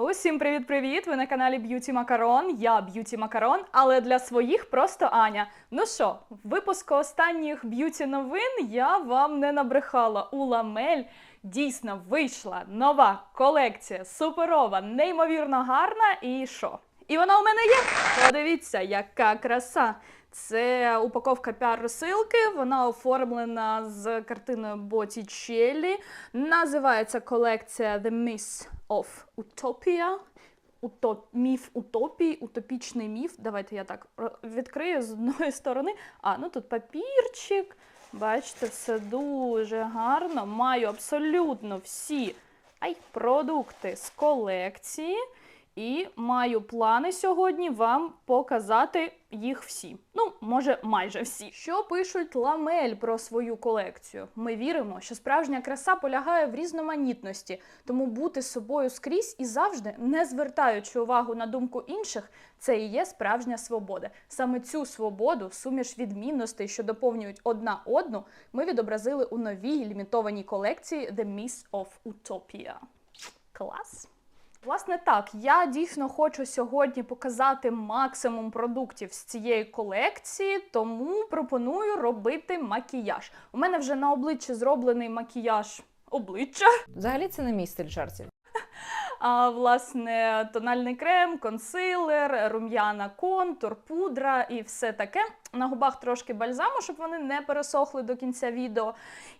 Усім привіт-привіт! Ви на каналі Б'юті Макарон. Я Б'юті Макарон, але для своїх просто Аня. Ну що, в випуску останніх б'юті новин я вам не набрехала. У Ламель дійсно вийшла нова колекція, суперова, неймовірно гарна. І що? І вона у мене є. Подивіться, яка краса. Це упаковка піар-розсилки. Вона оформлена з картиною Боттічеллі. Називається колекція The Miss of Utopia. Утоп... Міф утопії, утопічний міф. Давайте я так відкрию з одної сторони. А, ну тут папірчик. Бачите, все дуже гарно. Маю абсолютно всі ай, продукти з колекції. І маю плани сьогодні вам показати їх всі. Ну, може, майже всі. Що пишуть ламель про свою колекцію? Ми віримо, що справжня краса полягає в різноманітності, тому бути собою скрізь і завжди, не звертаючи увагу на думку інших, це і є справжня свобода. Саме цю свободу, суміш відмінностей, що доповнюють одна одну, ми відобразили у новій лімітованій колекції The Miss of Utopia. Клас! Власне, так, я дійсно хочу сьогодні показати максимум продуктів з цієї колекції, тому пропоную робити макіяж. У мене вже на обличчі зроблений макіяж обличчя. Взагалі це не мій стиль жартів. А власне, тональний крем, консилер, рум'яна контур, пудра і все таке. На губах трошки бальзаму, щоб вони не пересохли до кінця відео.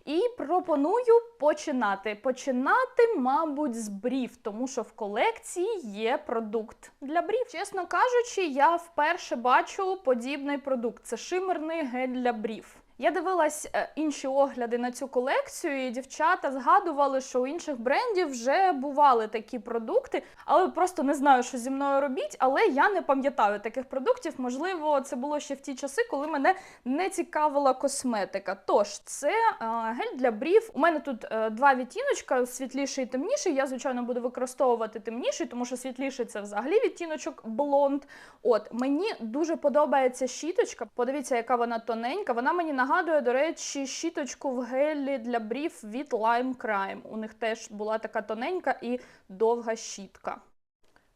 І пропоную починати. Починати, мабуть, з брів, тому що в колекції є продукт для брів. Чесно кажучи, я вперше бачу подібний продукт. Це шимерний гель для брів. Я дивилась е, інші огляди на цю колекцію, і дівчата згадували, що у інших брендів вже бували такі продукти, але просто не знаю, що зі мною робіть. Але я не пам'ятаю таких продуктів. Можливо, це було ще в ті часи, коли мене не цікавила косметика. Тож це е, гель для брів. У мене тут е, два відтіночка: світліший і темніший. Я звичайно буду використовувати темніший, тому що світліший це взагалі відтіночок блонд. От мені дуже подобається щіточка. Подивіться, яка вона тоненька. Вона мені нагадує, до речі, щіточку в гелі для брів від Lime Crime. У них теж була така тоненька і довга щітка.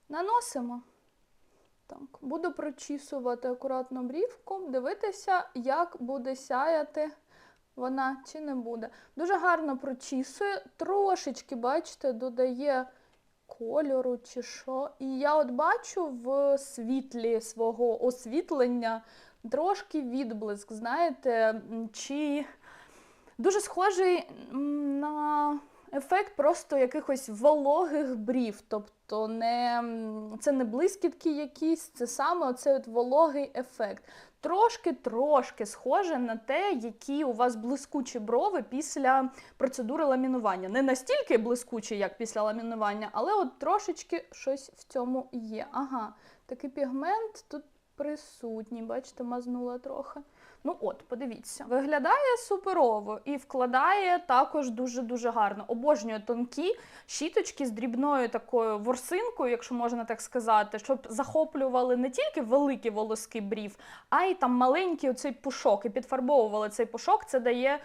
Наносимо. Так, буду прочісувати акуратно брівку, дивитися, як буде сяяти вона чи не буде. Дуже гарно прочісує, трошечки, бачите, додає кольору чи що. І я от бачу в світлі свого освітлення трошки відблиск, знаєте, чи дуже схожий на ефект просто якихось вологих брів. Тобто не, це не блискітки якісь, це саме оцей от вологий ефект. Трошки-трошки схоже на те, які у вас блискучі брови після процедури ламінування. Не настільки блискучі, як після ламінування, але от трошечки щось в цьому є. Ага, такий пігмент тут присутній. Бачите, мазнула трохи. Ну от, подивіться, виглядає суперово і вкладає також дуже-дуже гарно. Обожнюю тонкі щіточки з дрібною такою ворсинкою, якщо можна так сказати, щоб захоплювали не тільки великі волоски брів, а й там маленький оцей пушок. І підфарбовували цей пушок. Це дає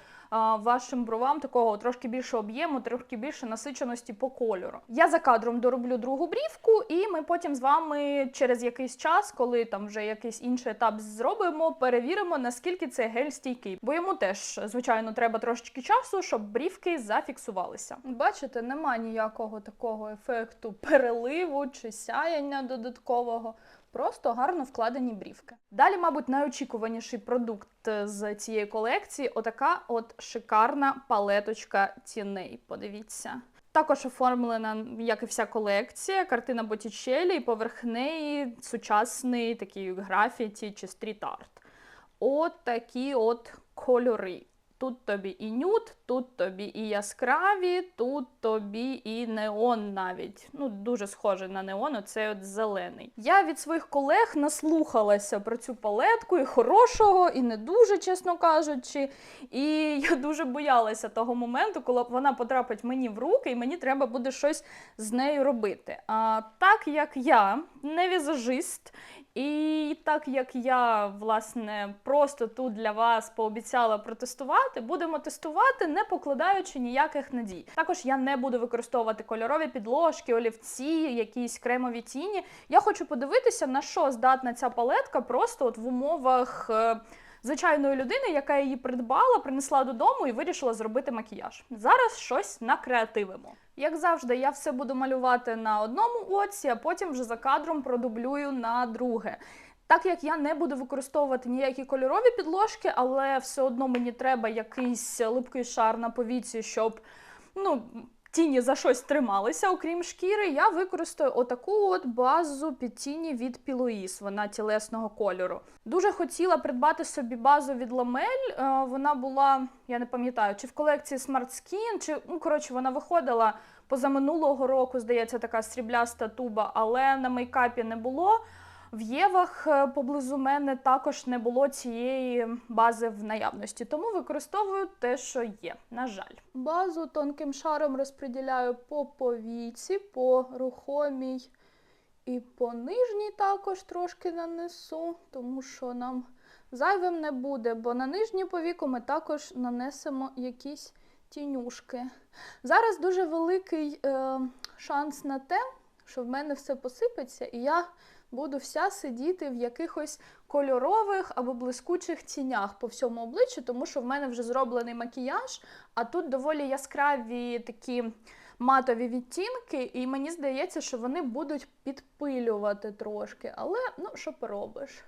вашим бровам такого трошки більше об'єму, трошки більше насиченості по кольору. Я за кадром дороблю другу брівку, і ми потім з вами через якийсь час, коли там вже якийсь інший етап зробимо, перевіримо, наскільки цей гель стійкий. Бо йому теж, звичайно, треба трошечки часу, щоб брівки зафіксувалися. Бачите, нема ніякого такого ефекту переливу чи сяяння додаткового. Просто гарно вкладені брівки. Далі, мабуть, найочікуваніший продукт е, з цієї колекції отака от шикарна палеточка тіней. Подивіться. Також оформлена, як і вся колекція, картина Боттічеллі, і поверх неї сучасний такий графіті чи стріт-арт. От такі от кольори. Тут тобі і нюд, тут тобі і яскраві, тут тобі і неон навіть. Ну, дуже схоже на неон, оцей от зелений. Я від своїх колег наслухалася про цю палетку і хорошого, і не дуже, чесно кажучи. І я дуже боялася того моменту, коли вона потрапить мені в руки, і мені треба буде щось з нею робити. А так як я не візажист, і так як я, власне, просто тут для вас пообіцяла протестувати. будемо тестувати, не покладаючи ніяких надій. Також я не буду використовувати кольорові підложки, олівці, якісь кремові тіні. Я хочу подивитися, на що здатна ця палетка просто от в умовах. Звичайної людини, яка її придбала, принесла додому і вирішила зробити макіяж. Зараз щось накреативимо. Як завжди, я все буду малювати на одному оці, а потім вже за кадром продублюю на друге. Так як я не буду використовувати ніякі кольорові підложки, але все одно мені треба якийсь липкий шар на повіці, щоб ну, тіні за щось трималися, окрім шкіри, я використаю отаку от базу під тіні від Пілоїс, вона тілесного кольору. Дуже хотіла придбати собі базу від Ламель. Вона була, я не пам'ятаю, чи в колекції Smart Skin, чи ну коротше, вона виходила позаминулого року, здається, така срібляста туба, але на мейкапі не було. В Євах е, поблизу мене також не було цієї бази в наявності, тому використовую те, що є. На жаль, базу тонким шаром розподіляю по повіці, по рухомій і по нижній також трошки нанесу, тому що нам зайвим не буде, бо на нижню повіку ми також нанесемо якісь тінюшки. Зараз дуже великий е, шанс на те, що в мене все посипеться, і я буду вся сидіти в якихось кольорових або блискучих тінях по всьому обличчю, тому що в мене вже зроблений макіяж, а тут доволі яскраві такі матові відтінки, і мені здається, що вони будуть підпилювати трошки. Але ну що поробиш?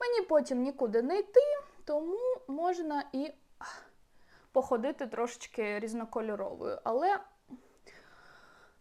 Мені потім нікуди не йти, тому можна і походити трошечки різнокольоровою. Але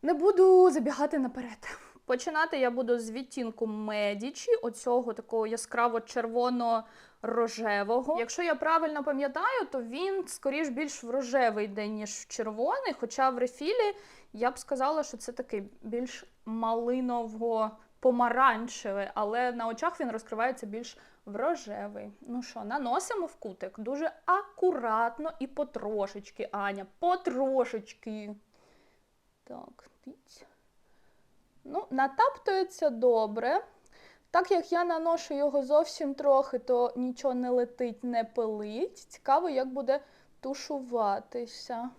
не буду забігати наперед. Починати я буду з відтінку Медічі, оцього такого яскраво червоно-рожевого. Якщо я правильно пам'ятаю, то він скоріш більш в рожевий день, ніж в червоний. Хоча в рефілі я б сказала, що це такий більш малиново-помаранчевий, але на очах він розкривається більш в рожевий. Ну що, наносимо в кутик дуже акуратно і потрошечки, Аня, потрошечки. Так, дивіться. Ну, натаптується добре. Так як я наношу його зовсім трохи, то нічого не летить, не пилить. Цікаво, як буде тушуватися.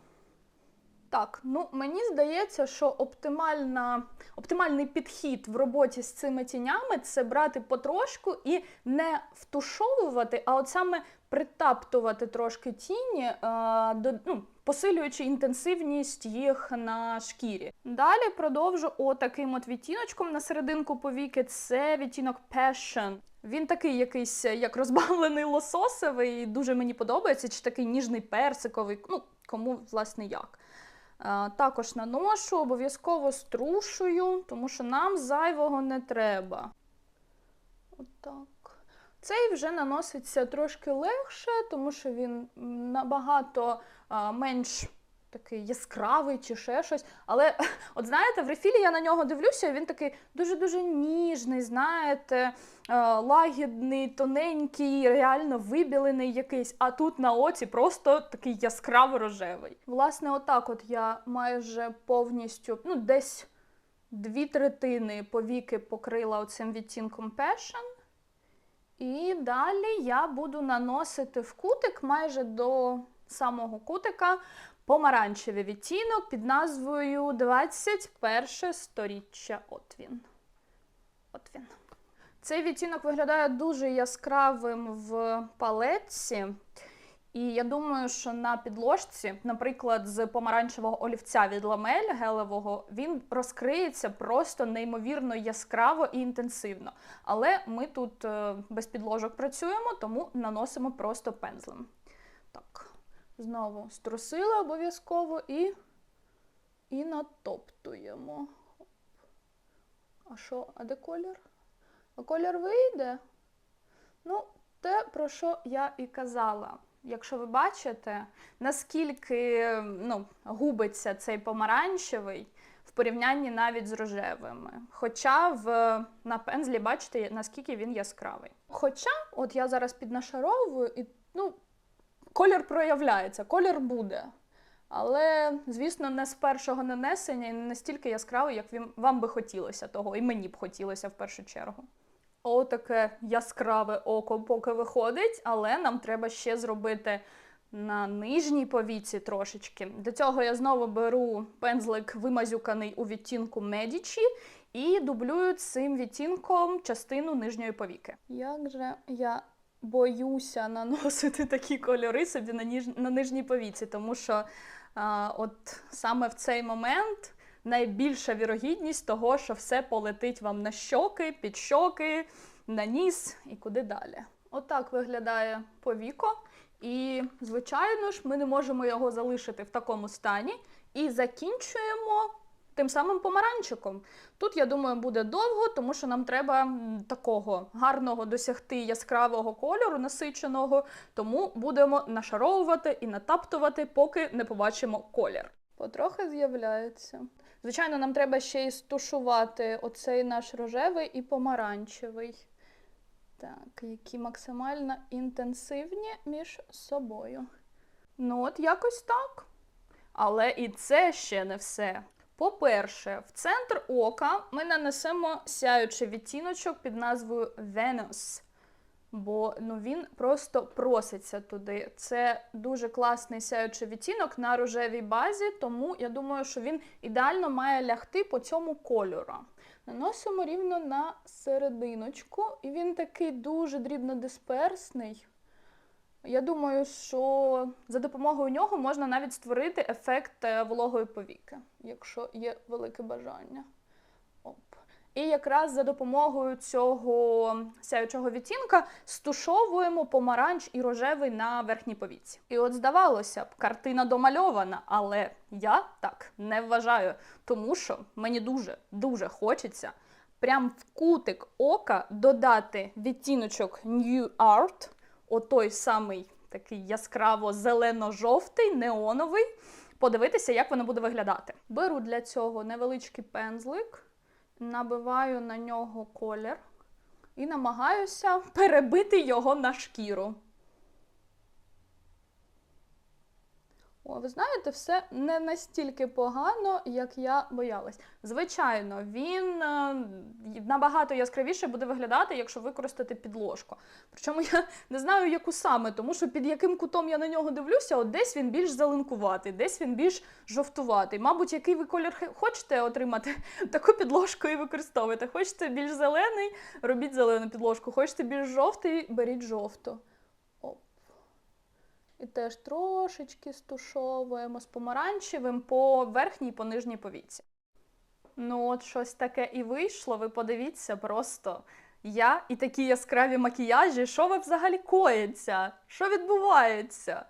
Так, ну мені здається, що оптимальна, оптимальний підхід в роботі з цими тінями це брати потрошку і не втушовувати, а от саме притаптувати трошки тіні, е, до, ну, посилюючи інтенсивність їх на шкірі. Далі продовжу отаким от відтіночком на серединку повіки. Це відтінок Passion. Він такий якийсь як розбавлений лососевий, дуже мені подобається, чи такий ніжний персиковий, ну кому власне як. Е, Також наношу, обов'язково струшую, тому що нам зайвого не треба. Отак. Цей вже наноситься трошки легше, тому що він набагато менш такий яскравий чи ще щось. Але, от знаєте, в рефілі я на нього дивлюся, він такий дуже-дуже ніжний, знаєте, лагідний, тоненький, реально вибілений якийсь, а тут на оці просто такий яскраво рожевий. Власне, отак от я майже повністю, ну, десь дві третини повіки покрила оцим відтінком Passion. І далі я буду наносити в кутик майже до самого кутика помаранчевий відтінок під назвою 21 сторіччя. От він. От він. Цей відтінок виглядає дуже яскравим в палетці. І я думаю, що на підложці, наприклад, з помаранчевого олівця від ламель гелевого, він розкриється просто неймовірно яскраво і інтенсивно. Але ми тут е, без підложок працюємо, тому наносимо просто пензлем. Так, знову струсили обов'язково і, і натоптуємо. А що, а де колір? А колір вийде? Ну, те, про що я і казала. Якщо ви бачите, наскільки ну, губиться цей помаранчевий в порівнянні навіть з рожевими. Хоча в, на пензлі бачите, наскільки він яскравий. Хоча, от я зараз піднашаровую, і ну, колір проявляється, колір буде. Але, звісно, не з першого нанесення і не настільки яскравий, як вам би хотілося того, і мені б хотілося в першу чергу. Отаке яскраве око поки виходить, але нам треба ще зробити на нижній повіці трошечки. Для цього я знову беру пензлик вимазюканий у відтінку Медічі і дублюю цим відтінком частину нижньої повіки. Як же я боюся наносити такі кольори собі на, ніж... на нижній повіці, тому що а, от саме в цей момент найбільша вірогідність того, що все полетить вам на щоки, під щоки, на ніс і куди далі. Отак виглядає повіко. І, звичайно ж, ми не можемо його залишити в такому стані і закінчуємо тим самим помаранчиком. Тут, я думаю, буде довго, тому що нам треба такого гарного досягти яскравого кольору, насиченого, тому будемо нашаровувати і натаптувати, поки не побачимо колір. Потрохи з'являється. Звичайно, нам треба ще й стушувати оцей наш рожевий і помаранчевий. Так, які максимально інтенсивні між собою. Ну, от якось так. Але і це ще не все. По-перше, в центр ока ми нанесемо сяючий відтіночок під назвою Venus. Бо ну, він просто проситься туди. Це дуже класний сяючий відтінок на рожевій базі, тому я думаю, що він ідеально має лягти по цьому кольору. Наносимо рівно на серединочку, і він такий дуже дрібнодисперсний. Я думаю, що за допомогою нього можна навіть створити ефект е, вологої повіки, якщо є велике бажання. І якраз за допомогою цього сяючого відтінка стушовуємо помаранч і рожевий на верхній повіці. І от здавалося б, картина домальована, але я так не вважаю, тому що мені дуже дуже хочеться прям в кутик ока додати відтіночок New Art, отой самий такий яскраво зелено-жовтий, неоновий. Подивитися, як воно буде виглядати. Беру для цього невеличкий пензлик, набиваю на нього колір і намагаюся перебити його на шкіру. О, ви знаєте, все не настільки погано, як я боялась. Звичайно, він е, набагато яскравіше буде виглядати, якщо використати підложку. Причому я не знаю, яку саме, тому що під яким кутом я на нього дивлюся, от десь він більш зеленкуватий, десь він більш жовтуватий. Мабуть, який ви колір хочете отримати, таку підложку і використовуйте. Хочете більш зелений, робіть зелену підложку. Хочете більш жовтий, беріть жовту. І теж трошечки стушовуємо з помаранчевим по верхній по нижній повіці. Ну, от щось таке і вийшло. Ви подивіться просто. Я і такі яскраві макіяжі, що ви взагалі коїться? Що відбувається?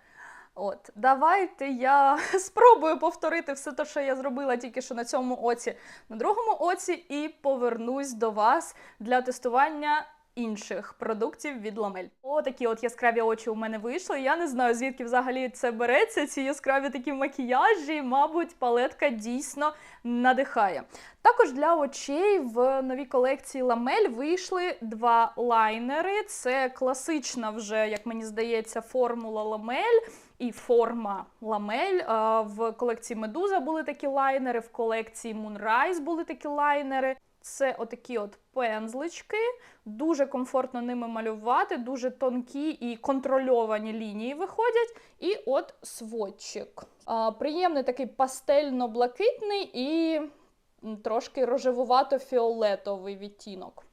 От, давайте я спробую повторити все те, що я зробила тільки що на цьому оці, на другому оці, і повернусь до вас для тестування інших продуктів від Ламель. Отакі от яскраві очі у мене вийшли. Я не знаю, звідки взагалі це береться. Ці яскраві такі макіяжі. Мабуть, палетка дійсно надихає. Також для очей в новій колекції Ламель вийшли два лайнери. Це класична вже, як мені здається, формула Ламель і форма ламель. В колекції Медуза були такі лайнери, в колекції Moonrise були такі лайнери. Це отакі от пензлички, дуже комфортно ними малювати, дуже тонкі і контрольовані лінії виходять. І от сводчик. Приємний такий пастельно-блакитний і трошки рожевувато-фіолетовий відтінок.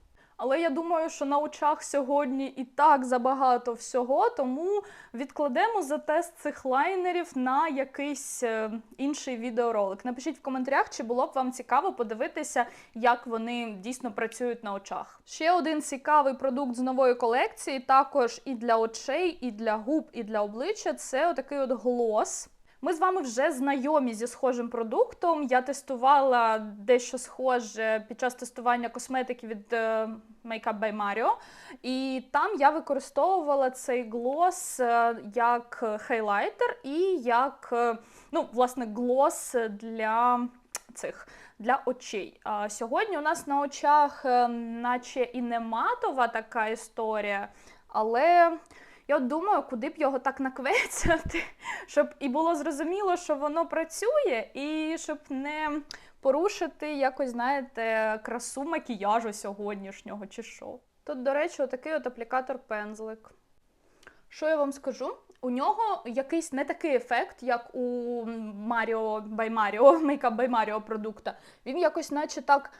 Але я думаю, що на очах сьогодні і так забагато всього, тому відкладемо за тест цих лайнерів на якийсь е, інший відеоролик. Напишіть в коментарях, чи було б вам цікаво подивитися, як вони дійсно працюють на очах. Ще один цікавий продукт з нової колекції, також і для очей, і для губ, і для обличчя це отакий от глос. Ми з вами вже знайомі зі схожим продуктом. Я тестувала дещо схоже під час тестування косметики від е, Makeup by Mario. І там я використовувала цей глос е, як хайлайтер і як е, ну, власне глос для цих для очей. А сьогодні у нас на очах, наче і не матова така історія, але я от думаю, куди б його так наквецяти, щоб і було зрозуміло, що воно працює, і щоб не порушити якось, знаєте, красу макіяжу сьогоднішнього чи що. Тут, до речі, отакий от аплікатор пензлик. Що я вам скажу? у нього якийсь не такий ефект, як у Маріо by Mario, Makeup продукта. Він якось, наче так.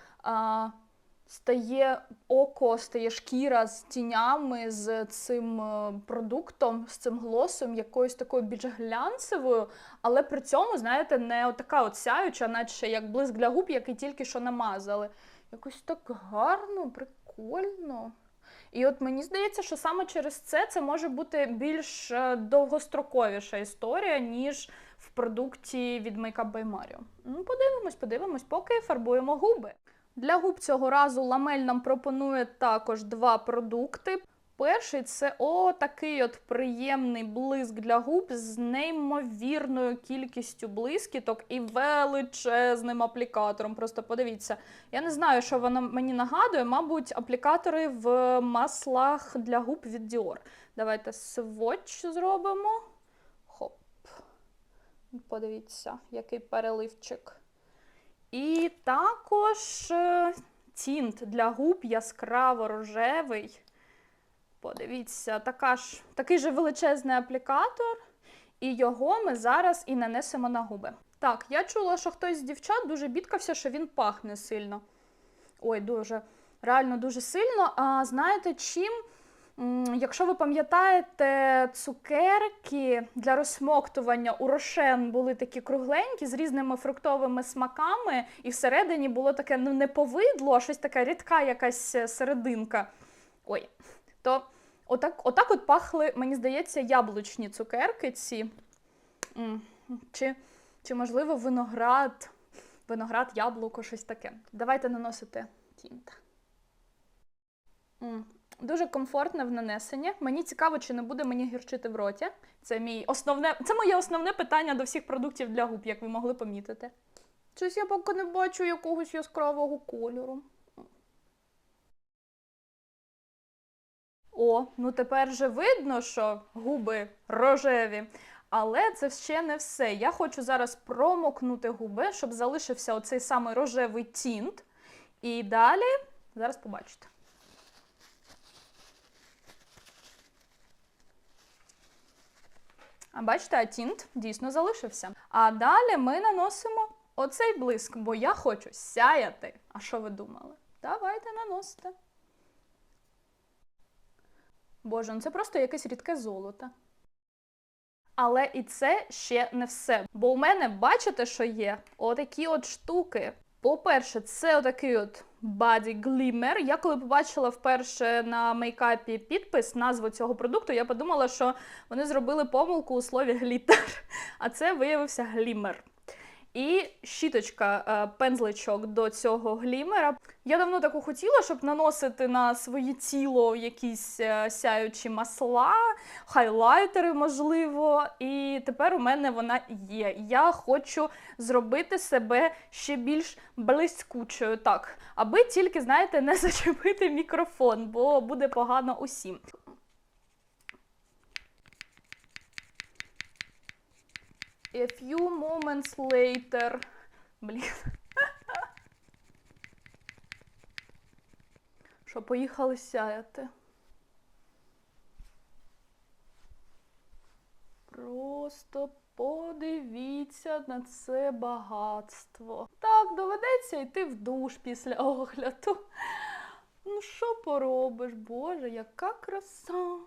Стає око, стає шкіра з тінями, з цим е, продуктом, з цим глосом, якоюсь такою більш глянцевою, але при цьому, знаєте, не отака от сяюча, наче як блиск для губ, який тільки що намазали. Якось так гарно, прикольно. І от мені здається, що саме через це це може бути більш е, довгостроковіша історія, ніж в продукті від Makeup by Mario. Ну, подивимось, подивимось, поки фарбуємо губи. Для губ цього разу ламель нам пропонує також два продукти. Перший це о такий от приємний блиск для губ з неймовірною кількістю блискіток і величезним аплікатором. Просто подивіться. Я не знаю, що воно мені нагадує. Мабуть, аплікатори в маслах для губ від Dior. Давайте сводч зробимо. Хоп. Подивіться, який переливчик. І також е, тінт для губ яскраво рожевий. Подивіться, така ж, такий же величезний аплікатор, і його ми зараз і нанесемо на губи. Так, я чула, що хтось з дівчат дуже бідкався, що він пахне сильно. Ой, дуже, реально дуже сильно. А знаєте чим? Якщо ви пам'ятаєте, цукерки для розсмоктування у рошен були такі кругленькі з різними фруктовими смаками, і всередині було таке ну не повидло, а щось таке рідка якась е, серединка. Ой, то отак, отак от пахли, мені здається, яблучні цукерки ці. Чи, чи можливо, виноград, виноград, яблуко, щось таке. Давайте наносити тінт. Дуже комфортне в нанесенні. Мені цікаво, чи не буде мені гірчити в роті. Це мій основне, це моє основне питання до всіх продуктів для губ, як ви могли помітити. Щось я поки не бачу якогось яскравого кольору. О, ну тепер же видно, що губи рожеві. Але це ще не все. Я хочу зараз промокнути губи, щоб залишився оцей самий рожевий тінт. І далі, зараз побачите. А бачите, а тінт дійсно залишився. А далі ми наносимо оцей блиск, бо я хочу сяяти. А що ви думали? Давайте наносите. Боже, ну це просто якесь рідке золото. Але і це ще не все. Бо у мене, бачите, що є? Отакі от штуки. По-перше, це отакий от Body Glimmer. Я коли побачила вперше на мейкапі підпис, назву цього продукту, я подумала, що вони зробили помилку у слові глітер, а це виявився глімер. І щіточка, е, пензличок до цього глімера. Я давно таку хотіла, щоб наносити на своє тіло якісь е, сяючі масла, хайлайтери, можливо. І тепер у мене вона є. Я хочу зробити себе ще більш блискучою, так, аби тільки, знаєте, не зачепити мікрофон, бо буде погано усім. A few moments later. Блін. Що, поїхали сяяти? Просто подивіться на це багатство. Так, доведеться йти в душ після огляду. Ну, що поробиш, Боже, яка краса!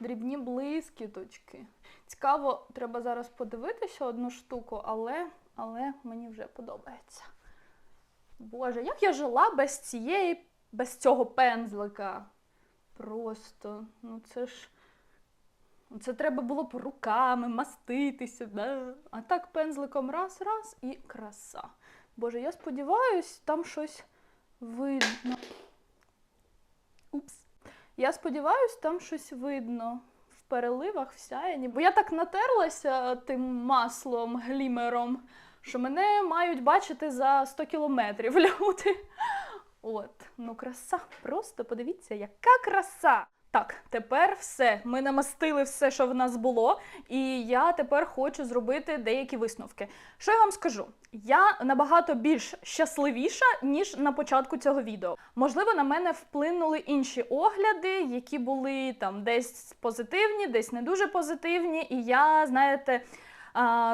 Дрібні блискіточки. Цікаво, треба зараз подивитися одну штуку, але, але мені вже подобається. Боже, як я жила без цієї, без цього пензлика. Просто, ну це ж. Це треба було б руками маститися, да? а так пензликом раз, раз і краса. Боже, я сподіваюсь, там щось видно. Упс. Я сподіваюсь, там щось видно переливах, всяєні. Бо я так натерлася тим маслом, глімером, що мене мають бачити за 100 кілометрів люди. От, ну краса. Просто подивіться, яка краса. Так, тепер все. Ми намастили все, що в нас було, і я тепер хочу зробити деякі висновки. Що я вам скажу? Я набагато більш щасливіша, ніж на початку цього відео. Можливо, на мене вплинули інші огляди, які були там десь позитивні, десь не дуже позитивні. І я, знаєте,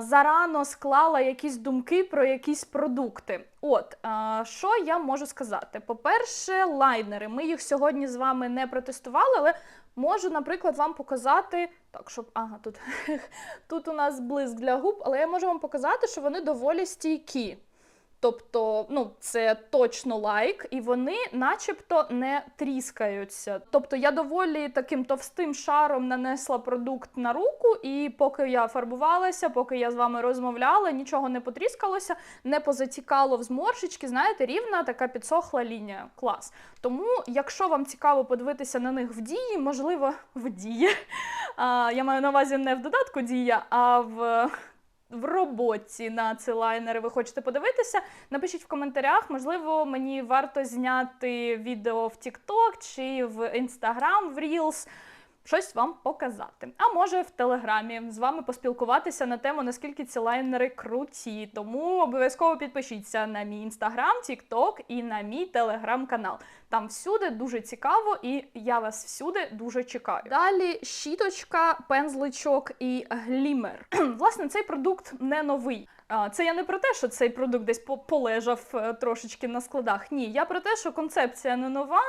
зарано склала якісь думки про якісь продукти. От що я можу сказати? По-перше, лайнери. Ми їх сьогодні з вами не протестували, але можу, наприклад, вам показати. Так, щоб ага, тут, тут у нас блиск для губ, але я можу вам показати, що вони доволі стійкі. Тобто, ну, це точно лайк, і вони начебто не тріскаються. Тобто я доволі таким товстим шаром нанесла продукт на руку, і поки я фарбувалася, поки я з вами розмовляла, нічого не потріскалося, не позатікало в зморшечки. Знаєте, рівна така підсохла лінія. Клас. Тому, якщо вам цікаво подивитися на них в дії, можливо, в дії. А, я маю на увазі не в додатку дія, а в в роботі на ці лайнери ви хочете подивитися, напишіть в коментарях. Можливо, мені варто зняти відео в TikTok чи в Instagram, в Reels, щось вам показати. А може в Телеграмі з вами поспілкуватися на тему, наскільки ці лайнери круті. Тому обов'язково підпишіться на мій інстаграм, TikTok і на мій телеграм-канал. Там всюди дуже цікаво, і я вас всюди дуже чекаю. Далі щіточка, пензличок і глімер. Власне, цей продукт не новий. Це я не про те, що цей продукт десь по- полежав е, трошечки на складах. Ні, я про те, що концепція не нова,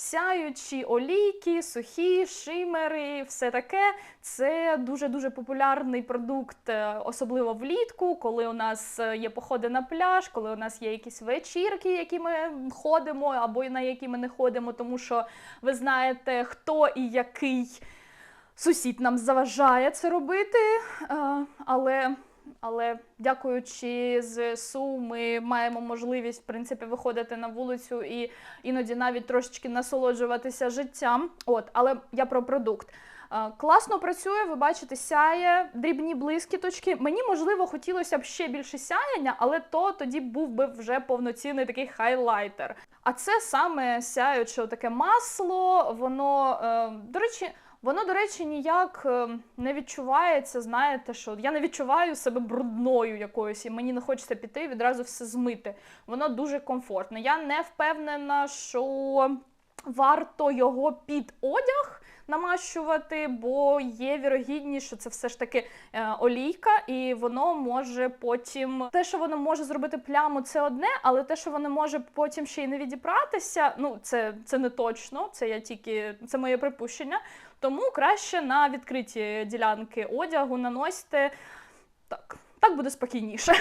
сяючі олійки, сухі, шимери, все таке. Це дуже дуже популярний продукт, е, особливо влітку, коли у нас е, є походи на пляж, коли у нас є якісь вечірки, які ми ходимо, або на які ми не ходимо, тому що ви знаєте, хто і який сусід нам заважає це робити. Е, Але але дякуючи ЗСУ, ми маємо можливість в принципі виходити на вулицю і іноді навіть трошечки насолоджуватися життям. От, але я про продукт. Е, Класно працює, ви бачите, сяє, дрібні блискіточки. Мені можливо хотілося б ще більше сяяння, але то тоді був би вже повноцінний такий хайлайтер. А це саме сяюче таке масло. Воно е, до речі. Воно, до речі, ніяк е, не відчувається. Знаєте, що я не відчуваю себе брудною якоюсь, і мені не хочеться піти і відразу все змити. Воно дуже комфортне. Я не впевнена, що варто його під одяг намащувати, бо є вірогідність, що це все ж таки е, олійка, і воно може потім. Те, що воно може зробити пляму, це одне, але те, що воно може потім ще й не відіпратися, ну це, це не точно. Це я тільки це моє припущення. Тому краще на відкриті ділянки одягу наносити так. Так буде спокійніше.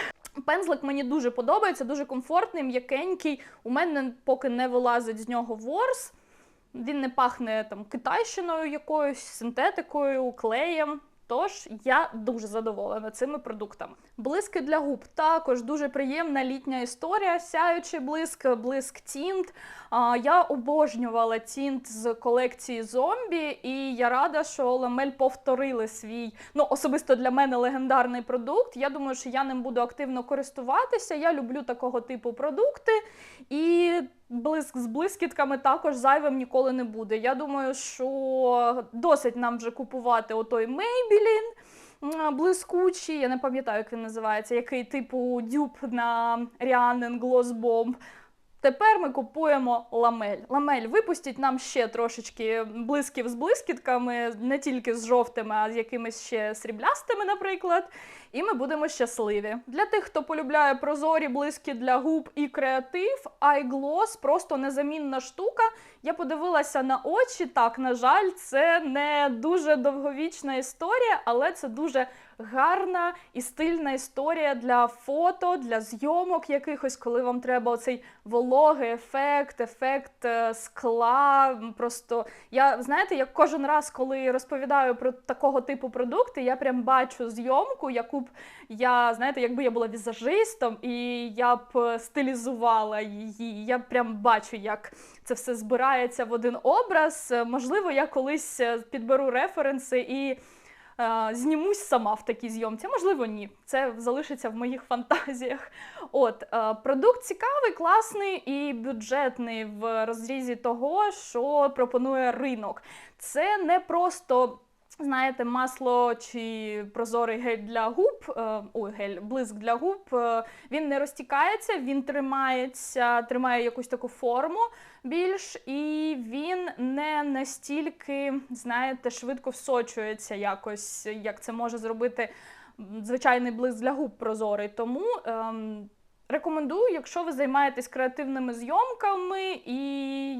Пензлик мені дуже подобається, дуже комфортний, м'якенький. У мене поки не вилазить з нього ворс. Він не пахне там китайщиною якоюсь, синтетикою, клеєм. Тож я дуже задоволена цими продуктами. Блиски для губ також дуже приємна літня історія. Сяючий блиск, блиск тінт. Я обожнювала тінт з колекції зомбі, і я рада, що Ламель повторили свій, ну особисто для мене легендарний продукт. Я думаю, що я ним буду активно користуватися. Я люблю такого типу продукти. І блиск з блискітками також зайвим ніколи не буде. Я думаю, що досить нам вже купувати отой Maybelline блискучий, я не пам'ятаю, як він називається, який типу дюб на Ріанен Gloss. Тепер ми купуємо ламель. Ламель, випустіть нам ще трошечки блисків з блискітками, не тільки з жовтими, а з якимись ще сріблястими, наприклад. І ми будемо щасливі. Для тих, хто полюбляє прозорі блиски для губ і креатив, iGloss просто незамінна штука. Я подивилася на очі. Так, на жаль, це не дуже довговічна історія, але це дуже гарна і стильна історія для фото, для зйомок якихось, коли вам треба оцей вологий ефект, ефект е, скла. Просто я знаєте, як кожен раз, коли розповідаю про такого типу продукти, я прям бачу зйомку, яку б я знаєте, якби я була візажистом, і я б е, стилізувала її. Я прям бачу, як це все збирається в один образ. Е, Можливо, я колись підберу референси і знімусь сама в такій зйомці. Можливо, ні. Це залишиться в моїх фантазіях. От продукт цікавий, класний і бюджетний в розрізі того, що пропонує ринок. Це не просто. Знаєте, масло чи прозорий гель для губ, е, ой, гель, блиск для губ, е, він не розтікається, він тримається, тримає якусь таку форму більш, і він не настільки, знаєте, швидко всочується якось, як це може зробити звичайний блиск для губ прозорий. Тому ем, рекомендую, якщо ви займаєтесь креативними зйомками, і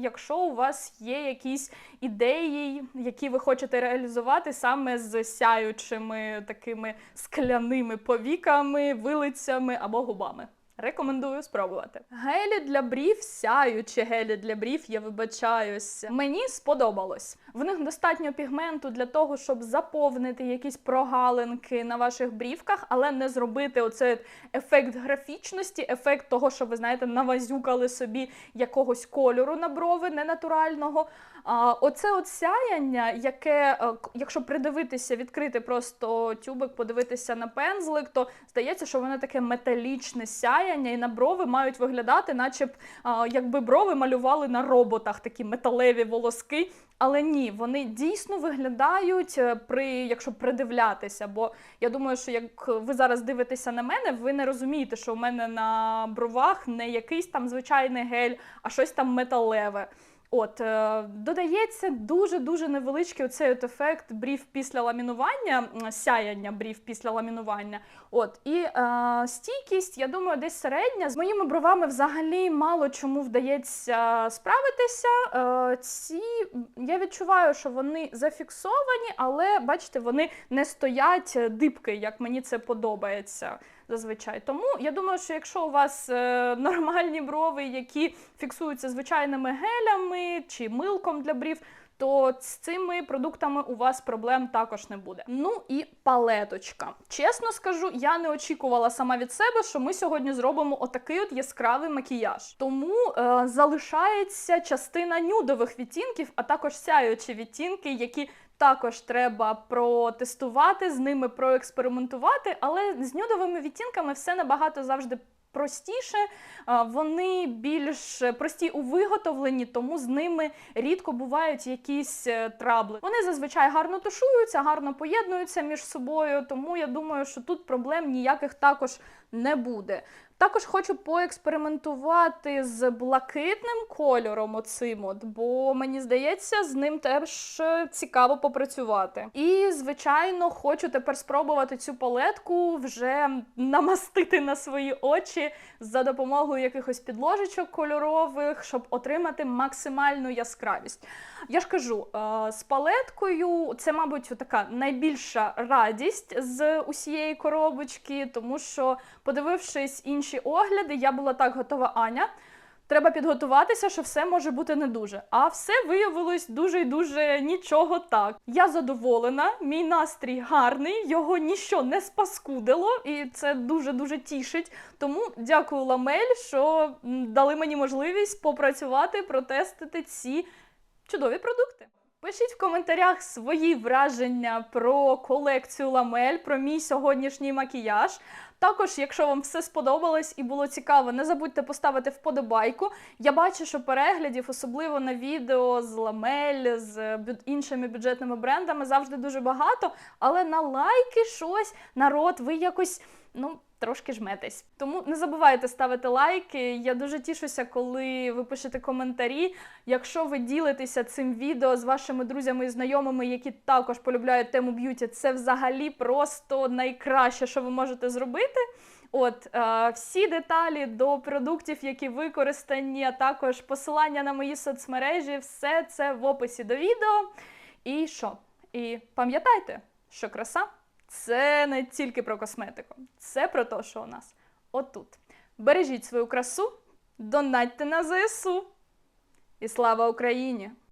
якщо у вас є якісь ідеї, які ви хочете реалізувати саме з сяючими такими скляними повіками, вилицями або губами. Рекомендую спробувати. Гелі для брів, сяючі гелі для брів, я вибачаюсь. Мені сподобалось. В них достатньо пігменту для того, щоб заповнити якісь прогалинки на ваших брівках, але не зробити оцей ефект графічності, ефект того, що ви знаєте, навазюкали собі якогось кольору на брови ненатурального. Оце от сяяння, яке, е, якщо придивитися, відкрити просто тюбик, подивитися на пензлик, то здається, що воно таке металічне сяяння, і на брови мають виглядати, наче б якби брови малювали на роботах такі металеві волоски. Але ні, вони дійсно виглядають е, при, якщо придивлятися. Бо я думаю, що як ви зараз дивитеся на мене, ви не розумієте, що у мене на бровах не якийсь там звичайний гель, а щось там металеве. От е, додається дуже дуже невеличкий оцей от ефект брів після ламінування, сяяння брів після ламінування. От і е, стійкість, я думаю, десь середня. З моїми бровами взагалі мало чому вдається справитися. Е, ці я відчуваю, що вони зафіксовані, але бачите, вони не стоять дибки, як мені це подобається зазвичай. Тому я думаю, що якщо у вас е, нормальні брови, які фіксуються звичайними гелями чи милком для брів. То з цими продуктами у вас проблем також не буде. Ну і палеточка. Чесно скажу, я не очікувала сама від себе, що ми сьогодні зробимо отакий от яскравий макіяж. Тому е, залишається частина нюдових відтінків, а також сяючі відтінки, які також треба протестувати, з ними проекспериментувати, але з нюдовими відтінками все набагато завжди простіше. Вони більш прості у виготовленні, тому з ними рідко бувають якісь е, трабли. Вони зазвичай гарно тушуються, гарно поєднуються між собою, тому я думаю, що тут проблем ніяких також не буде. Також хочу поекспериментувати з блакитним кольором, оцим от, бо мені здається, з ним теж е, цікаво попрацювати. І, звичайно, хочу тепер спробувати цю палетку вже намастити на свої очі за допомогою якихось підложечок кольорових, щоб отримати максимальну яскравість. Я ж кажу, е, з палеткою це, мабуть, така найбільша радість з усієї коробочки, тому що, подивившись інші огляди, я була так готова, Аня. Треба підготуватися, що все може бути не дуже. А все виявилось дуже й дуже нічого так. Я задоволена, мій настрій гарний, його ніщо не спаскудило, і це дуже дуже тішить. Тому дякую Ламель, що дали мені можливість попрацювати, протестити ці чудові продукти. Пишіть в коментарях свої враження про колекцію ламель, про мій сьогоднішній макіяж. Також, якщо вам все сподобалось і було цікаво, не забудьте поставити вподобайку. Я бачу, що переглядів, особливо на відео з ламель, з іншими бюджетними брендами, завжди дуже багато. Але на лайки щось, народ, ви якось ну. Трошки жметесь. Тому не забувайте ставити лайки. Я дуже тішуся, коли ви пишете коментарі. Якщо ви ділитеся цим відео з вашими друзями і знайомими, які також полюбляють тему б'юті, це взагалі просто найкраще, що ви можете зробити. От е, всі деталі до продуктів, які використані, а також посилання на мої соцмережі, все це в описі до відео. І що? І пам'ятайте, що краса це не тільки про косметику, це про те, що у нас отут. Бережіть свою красу, донатьте на ЗСУ. І слава Україні!